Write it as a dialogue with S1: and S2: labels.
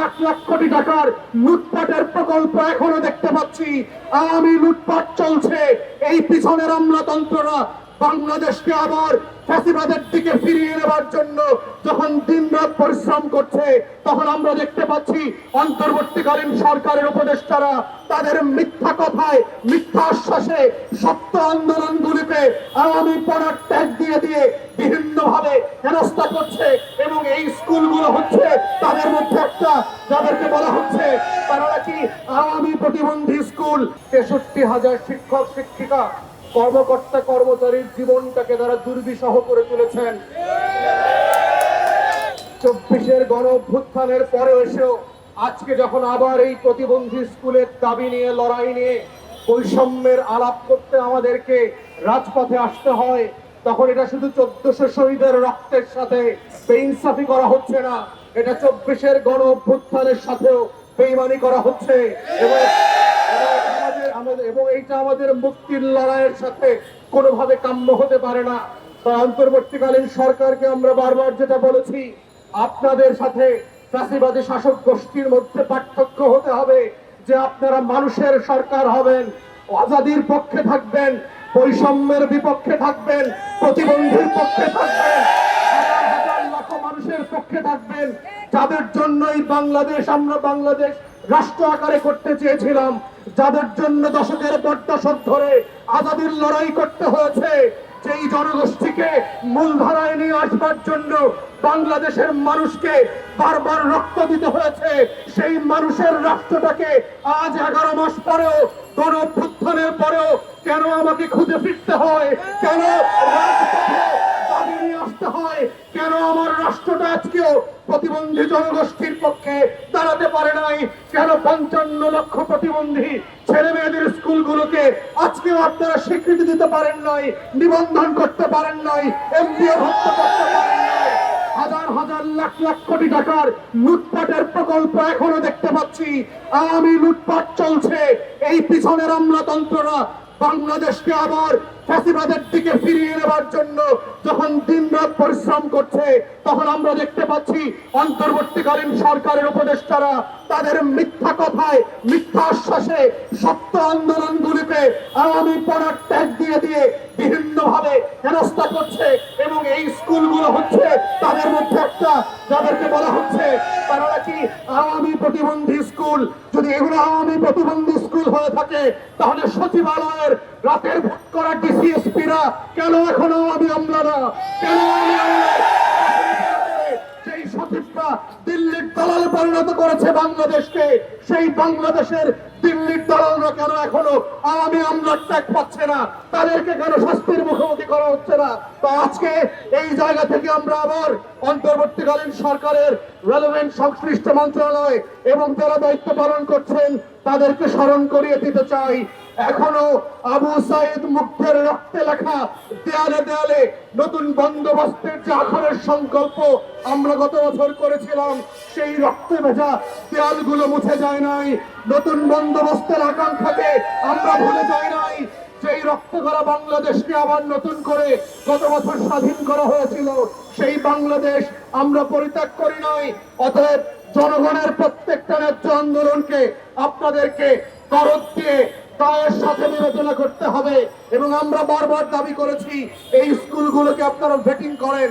S1: লাখ লাখ কোটি টাকার লুটপাটের প্রকল্প এখনও দেখতে পাচ্ছি। আওয়ামী লুটপাট চলছে। এই পিছনের আমলাতন্ত্ররা বাংলাদেশকে আবার ফ্যাসিবাদের দিকে ফিরিয়ে নেবার জন্য যখন দিনরাত পরিশ্রম করছে, তখন আমরা দেখতে পাচ্ছি অন্তর্বর্তীকালীন সরকারের উপদেষ্টারা তাদের মিথ্যা কথায়, মিথ্যা আশ্বাসে সত্য আন্দোলনগুলিকে আওয়ামী পড়ার ট্যাগ দিয়ে দিয়ে বিভিন্ন ভাবে হেনস্থা করছে এবং এই স্কুলগুলো হচ্ছে তাদের মধ্যে একটা যাদেরকে বলা হচ্ছে, তারা নাকি আওয়ামী প্রতিবন্ধী স্কুল। তেষট্টি হাজার শিক্ষক, শিক্ষিকা, কর্মকর্তা, কর্মচারীর জীবনটাকে তারা দুর্বিষহ করে তুলেছেন। চব্বিশের গণ অভ্যুত্থানের পরে এসেও আজকে যখন আবার এই প্রতিবন্ধী স্কুলের দাবি নিয়ে, লড়াই নিয়ে বৈষম্যের আলাপ করতে আমাদেরকে রাজপথে আসতে হয়, তখন এটা শুধু চোদ্দশো শহীদের রক্তের সাথে বেইনসাফি করা হচ্ছে না। এটা চব্বিশের গণ অভ্যুত্থানের সাথেও বেইমানি করা হচ্ছে। এবং এবং এইটা আমাদের মুক্তির লড়াইয়ের সাথে কোনোভাবে কাম্য হতে পারে না। অন্তর্বর্তীকালীন সরকারকে আমরা বারবার যেটা বলেছি, আপনাদের সাথে চাষিবাদী শাসক গোষ্ঠীর মধ্যে পার্থক্য হতে হবে, যে আপনারা মানুষের সরকার হবেন, আজাদির পক্ষে থাকবেন, বৈষম্যের বিপক্ষে থাকবেন, প্রতিবন্ধীর পক্ষে থাকবেন। মানুষের পক্ষে থাকবেন। যাদের জন্যই বাংলাদেশ, আমরা বাংলাদেশ রাষ্ট্র আকারে করতে চেয়েছিলাম, যাদের জন্য দশকের পর দশক ধরে আজাদির লড়াই করতে হয়েছে সেই জনগোষ্ঠীকে মূলধারায় নিয়ে আসবার জন্য বাংলাদেশের মানুষকে বারবার রক্ত দিতে হয়েছে, সেই মানুষের রাষ্ট্রটাকে আজ এগারো মাস পরেও গণ অভ্যুত্থানের পরেও কেন আমাকে খুঁজে ফিরতে হয়? কেন রাজপথে দাবি হয়, কেন আমার রাষ্ট্রটা আজকেও প্রতিবন্ধী জনগোষ্ঠীর পক্ষে দাঁড়াতে পারে নাই? কেন পঞ্চান্ন লক্ষ প্রতিবন্ধী ছেলে মেয়েদের স্কুলগুলোকে আজকেও আপনারা স্বীকৃতি দিতে পারেন নাই, নিবন্ধন করতে পারেন নাই, এমপিও ভুক্ত করতে পারেন নাই? হাজার হাজার লাখ লাখ কোটি টাকার লুটপাটের প্রকল্প এখনও দেখতে পাচ্ছি। আওয়ামী লুটপাট চলছে। এই পিছনের আমলাতন্ত্ররা বাংলাদেশকে আবার ফ্যাসিবাদের দিকে ফিরিয়ে নেবার জন্য যখন দিনরাত পরিশ্রম করছে, তখন আমরা দেখতে পাচ্ছি অন্তর্বর্তীকালীন সরকারের উপদেষ্টারা তাদের মিথ্যা কথায়, মিথ্যা আশ্বাসে সত্য আন্দোলনগুলিকে আওয়ামী পড়ার ট্যাগ দিয়ে দিয়ে বিভিন্ন ভাবে হেনস্থা করছে এবং এই স্কুলগুলো হচ্ছে তাদের মধ্যে একটা, যাদেরকে বলা হচ্ছে, তারা আওয়ামী প্রতিবন্ধী স্কুল, যদি এগুলো আওয়ামী প্রতিবন্ধী স্কুল হয়ে থাকে, তাহলে সচিবালয়ের রাতের ভোট করা ডিসিএসপিরা কেন এখন আওয়ামী আমলারা? কেন সেই সচিবরা দিল্লির দলাল পরিণত করেছে বাংলাদেশকে, সেই বাংলাদেশের দিল্লির দালালরা কেন আওয়ামী আমলার ট্যাগ পাচ্ছে না। তাদেরকে কেন শাস্তির মুখোমুখি করা হচ্ছে না? তো আজকে এই জায়গা থেকে আমরা আবার অন্তর্বর্তীকালীন সরকারের সংশ্লিষ্ট মন্ত্রণালয় এবং যারা দায়িত্ব পালন করছেন, তাদেরকে স্মরণ করিয়ে দিতে চাই। এখনও আবু সাইদ মুক্তের রক্তে লেখা দেয়ালে দেয়ালে নতুন বন্দোবস্তের যে আখরের সংকল্প আমরা গত বছর করেছিলাম, সেই রক্তে ভেজা দেয়ালগুলো মুছে যায় নাই। নতুন বন্দোবস্তের আকাঙ্ক্ষাকে আমরা ভুলে যাই নাই। সেই রক্ত করা বাংলাদেশকে আবার নতুন করে গত বছর স্বাধীন করা হয়েছিল, সেই বাংলাদেশ আমরা পরিত্যাগ করি নাই। অতএব জনগণের প্রত্যেকটা ন্যায্য আন্দোলনকে আপনাদেরকে দরদ দিয়ে দায়ের সাথে বিবেচনা করতে হবে এবং আমরা বারবার দাবি করেছি, এই স্কুলগুলোকে আপনারা ভেটিং করেন।